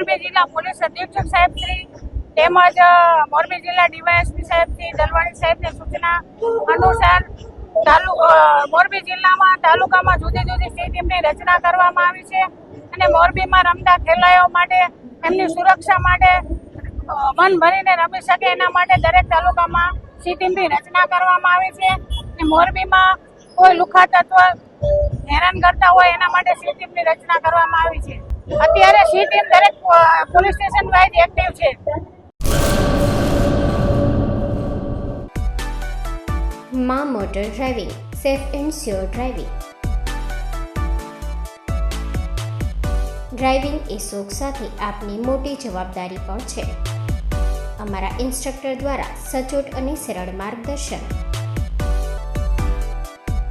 મોરબી જિલ્લા પોલીસ અધિક્ષક સાહેબથી તેમજ મોરબી જિલ્લા ડીવાયએસપી સાહેબથી દલવાણી સાહેબની સૂચના અનુસાર મોરબી જિલ્લામાં તાલુકામાં જુદી જુદી સી ટીમની રચના કરવામાં આવી છે અને મોરબીમાં રમતા ખેલાયો માટે, એમની સુરક્ષા માટે મન ભરીને રમી શકે એના માટે દરેક તાલુકામાં સી ટીમની રચના કરવામાં આવી છે. અને મોરબીમાં કોઈ લુખા તત્વ હેરાન કરતા હોય એના માટે સી ટીમની રચના કરવામાં આવી છે. અત્યારે સી ટીમ દરેક પોલીસ સ્ટેશન વાઇઝ એક્ટિવ છે. મા motor driving, safe and sure driving. Driving એ શોખ સાથે આપની મોટી જવાબદારી પણ છે. અમારા ઇન્સ્ટ્રક્ટર દ્વારા સચોટ અને સરળ માર્ગદર્શન.